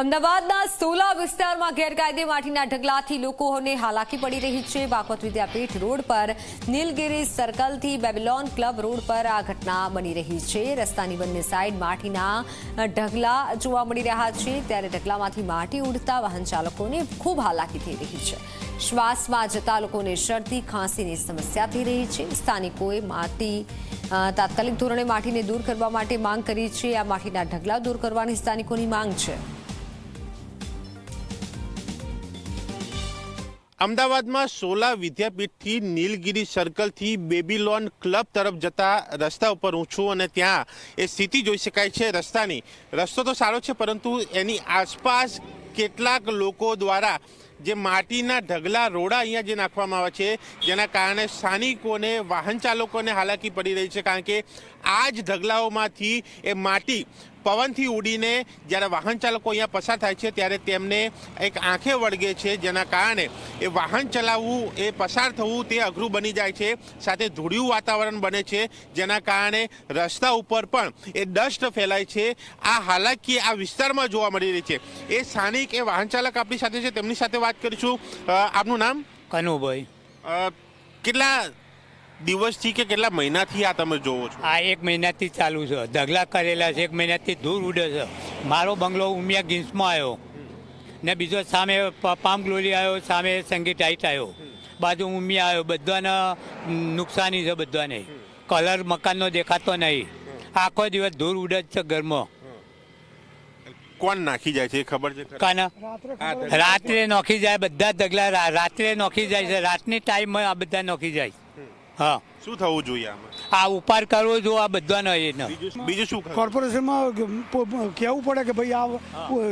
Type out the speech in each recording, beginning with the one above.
અમદાવાદના સોલા વિસ્તારમાં ગેરકાયદે માટીના ઢગલાથી લોકોને હાલાકી પડી રહી છે. બાપત વિદ્યાપીઠ રોડ પર નીલગિરી સર્કલથી બેબીલોન ક્લબ રોડ પર આ ઘટના બની રહી છે. રસ્તાની બંને સાઈડ માટીના ઢગલા જોવા મળી રહ્યા છે. ત્યારે ઢગલામાંથી માટી ઉડતા વાહન ચાલકોને ખૂબ હાલાકી થઈ રહી છે. શ્વાસમાં જતા લોકોને શરદી, ખાંસીની સમસ્યા થઈ રહી છે. સ્થાનિકોએ માટી તાત્કાલિક ધોરણે માટીને દૂર કરવા માટે માંગ કરી છે. આ માટીના ઢગલા દૂર કરવાની સ્થાનિકોની માંગ છે. અમદાવાદમાં સોલા વિદ્યાપીઠથી નીલગિરી સર્કલથી બેબીલોન ક્લબ તરફ જતા રસ્તા ઉપર હું છું અને ત્યાં એ સ્થિતિ જોઈ શકાય છે રસ્તાની. રસ્તો તો સારો છે, પરંતુ એની આસપાસ કેટલાક લોકો દ્વારા જે માટીના ઢગલા, રોડા અહીંયા જે નાખવામાં આવે છે, જેના કારણે સ્થાનિકોને વાહન ચાલકોને હાલાકી પડી રહી છે, કારણ કે આ જ ઢગલાઓમાંથી એ માટી પવનથી ઉડીને જ્યારે વાહન ચાલકો અહીંયા પસાર થાય છે ત્યારે તેમને એક આંખે વળગે છે જેના કારણે એ વાહન ચલાવવું એ પસાર થવું તે અઘરું બની જાય છે. સાથે ધૂળિયું વાતાવરણ બને છે જેના કારણે રસ્તા ઉપર પણ એ ડસ્ટ ફેલાય છે. આ હાલાકી આ વિસ્તારમાં જોવા મળી રહી છે. એ સ્થાનિક એ વાહન ચાલક આપણી સાથે છે તેમની સાથે વાત કરીશું. આપનું નામ? કનુભાઈ. કેટલા દિવસથી કે કેટલા મહિનાથી આ તમે જોવો છો? આ એક મહિનાથી ચાલુ છે. ઢગલા કરેલા છે એક મહિનાથી ધૂળ ઉડે છે. મારો બંગલો ઉમિયા ગિન્સમાં આવ્યો. ને બીજો સામે પામ ગ્લોરી આવ્યો સામે સંગીત હાઇટ આવ્યો. બાજુ ઉમિયા આવ્યો. બધાને નુકસાની છે બધાને. કલર મકાનનો દેખાતો નહીં. આખો દિવસ ધૂળ ઉડે જ છે ઘરમાં. કોણ નાખી જાય છે ખબર છે? કાના? રાત્રે નોખી જાય બધા ઢગલા રાત્રે નોખી જાય છે. રાતની ટાઈમમાં આ બધા નોખી જાય. હા. શું થવું જોઈએ આમાં? આ ઉપાર કરવો જો આ બધાનો એને બીજું શું? કોર્પોરેશનમાં કહેવું પડે કે ભાઈ આ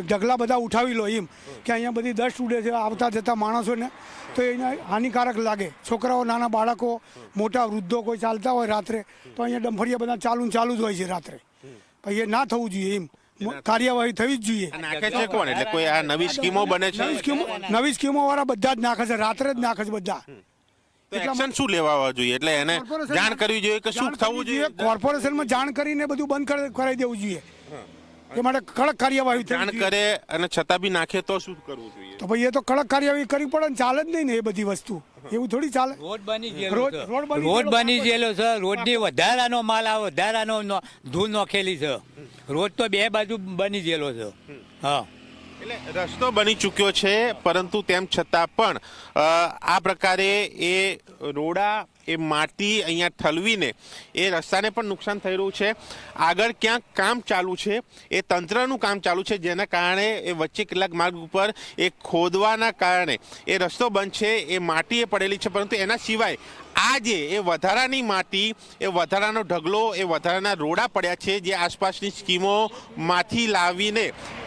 ઢગલા બધા ઉઠાવી લો એમ કે અહીંયા બધી દસ્ટ ઉડે છે આવતા જતા માણસોને તો એને હાનિકારક લાગે. છોકરાઓ નાના બાળકો મોટા વૃદ્ધો કોઈ ચાલતા હોય રાત્રે તો અહીંયા ડંફરિયા બધા ચાલુ ચાલુ જ હોય છે રાત્રે. પછી એ ના થવું જોઈએ એમ. કાર્યવાહી થવી જ જોઈએ. નાખે છે કોણ? એટલે કોઈ આ નવી સ્કીમો બને છે? નવી સ્કીમો નવી સ્કીમો વાળા બધા જ નાખે છે રાત્રે જ નાખે છે બધા. તો એક્શન શું લેવા જોઈએ? એટલે એને જાણ કરવી જોઈએ કે શું થવું જોઈએ? કોર્પોરેશનમાં જાણ કરીને બધું બંધ કરાવી દેવું જોઈએ. એ માટે કડક કાર્યવાહી જાણ કરે અને છતાં બી નાખે તો શું કરવું જોઈએ? તો ભાઈ એ તો કડક કાર્યવાહી કરવી પડે ને ચાલે જ નહીં ને એ બધી વસ્તુ. એવું થોડી ચાલે? રોડ બની ગયેલો રોડ- છે રોડ બની ગયેલો છે. રોડની વધારાનો માલ આ વધારાનો નો- ધૂળ નોખેલી છે રોડ તો બે બાજુ બની ગયેલો છે હા. એટલે રસ્તો બની ચૂક્યો છે, પરંતુ તેમ છતાં પણ આ પ્રકારે એ રોડા, એ માટી અહીંયા ઠલવીને એ રસ્તાને પણ નુકસાન થઈ રહ્યું છે. આગળ ક્યાંક કામ ચાલુ છે, એ તંત્રનું કામ ચાલુ છે, જેના કારણે એ વચ્ચે કેટલાક માર્ગ ઉપર એ ખોદવાના કારણે એ રસ્તો બંધ છે, એ માટી એ પડેલી છે, પરંતુ એના સિવાય આ જે એ વધારાની માટી, એ વધારાનો ઢગલો, એ વધારાના રોડા પડ્યા છે જે આસપાસની સ્કીમોમાંથી લાવીને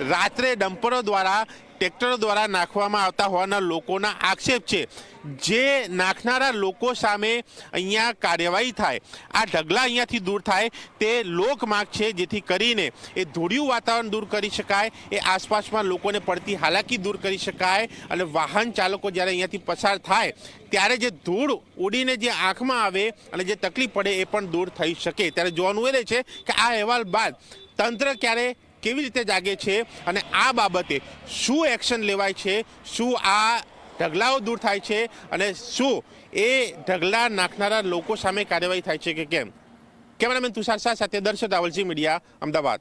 રાત્રે ડમ્પરો દ્વારા ટ્રેક્ટરો દ્વારા નાખવામાં આવતા હોવાના લોકોના આક્ષેપ છે. જે નાખનારા લોકો સામે અહીંયા કાર્યવાહી થાય, આ ઢગલા અહીંયાથી દૂર થાય, તે લોકમાગ છે જેથી કરીને એ ધૂળિયું વાતાવરણ દૂર કરી શકાય, એ આસપાસમાં લોકોને પડતી હાલાકી દૂર કરી શકાય અને વાહન ચાલકો જ્યારે અહીંયાથી પસાર થાય, ત્યારે જે ધૂળ ઉડીને જે આંખમાં આવે અને જે તકલીફ પડે એ પણ દૂર થઈ શકે. ત્યારે જોવાનું એ છે કે આ અહેવાલ બાદ તંત્ર ક્યારે કેવી રીતે જાગે છે અને આ બાબતે શું એક્શન લેવાય છે, શું આ ઢગલાઓ દૂર થાય છે અને શું એ ઢગલા નાખનારા લોકો સામે કાર્યવાહી થાય છે કે કેમ? કેમેરામેન તુષાર શાહ સાથે દર્શક રાવલજી મીડિયા, અમદાવાદ.